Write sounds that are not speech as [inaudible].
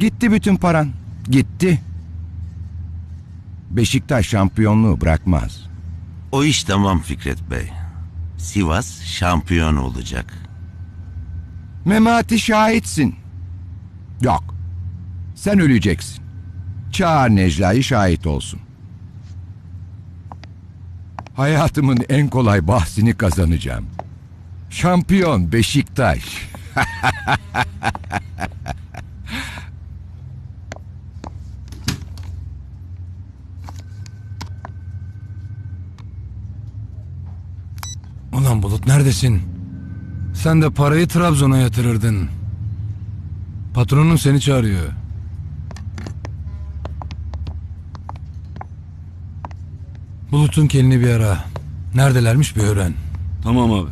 Gitti bütün paran. Gitti. Beşiktaş şampiyonluğu bırakmaz. O iş tamam Fikret Bey. Sivas şampiyon olacak. Memati şahitsin. Yok. Sen öleceksin. Çağır Necla'yı şahit olsun. Hayatımın en kolay bahsini kazanacağım. Şampiyon Beşiktaş. [laughs] Ulan Bulut neredesin? Sen de parayı Trabzon'a yatırırdın. Patronun seni çağırıyor. Bulut'un kelini bir ara. Neredelermiş bir öğren. Tamam abi.